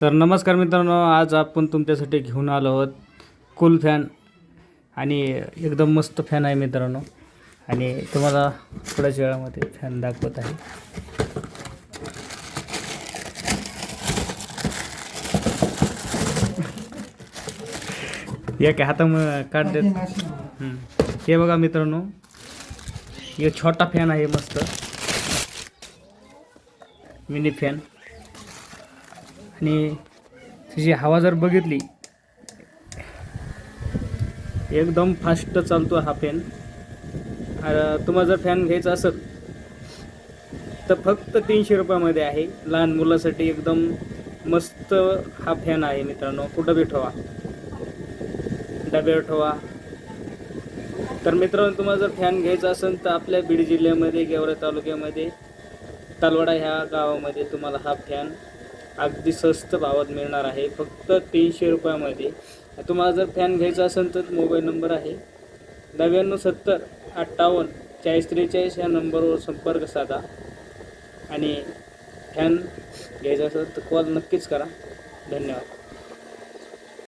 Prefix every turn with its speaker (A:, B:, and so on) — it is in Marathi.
A: तर नमस्कार मित्रांनो आज आपण तुमच्यासाठी घेऊन आलो आहोत कूल फॅन आणि एकदम मस्त फॅन आहे मित्रांनो. आणि तुम्हाला थोड्याच वेळामध्ये फॅन दाखवत आहे. या काय हातामुळे काढ देत. हे बघा मित्रांनो हे छोटा फॅन आहे मस्त. मिनी फॅन आणि तिची हवा जर बघितली एकदम फास्ट चालतो हा फॅन तुम्हाला जर फॅन घ्यायचा असेल तर फक्त तीनशे रुपयामध्ये आहे. लहान मुलासाठी एकदम मस्त हा फॅन आहे मित्रांनो. कुठं बी ठेवा. डब्यावर ठेवा. तर मित्रांनो तुम्हाला जर फॅन घ्यायचा असेल तर आपल्या बीड जिल्ह्यामध्ये गेवरा तालुक्यामध्ये तालवाडा ह्या गावामध्ये तुम्हाला हा फॅन अगदी स्वस्त भावात मिळणार आहे. फक्त तीनशे रुपयामध्ये. तुम्हाला जर फॅन घ्यायचा असेल तर मोबाईल नंबर आहे. नव्याण्णव सत्तर अठ्ठावन्न चाळीस त्रेचाळीस या नंबरवर संपर्क साधा. आणि फॅन घ्यायचा असेल तर कॉल नक्कीच करा. धन्यवाद.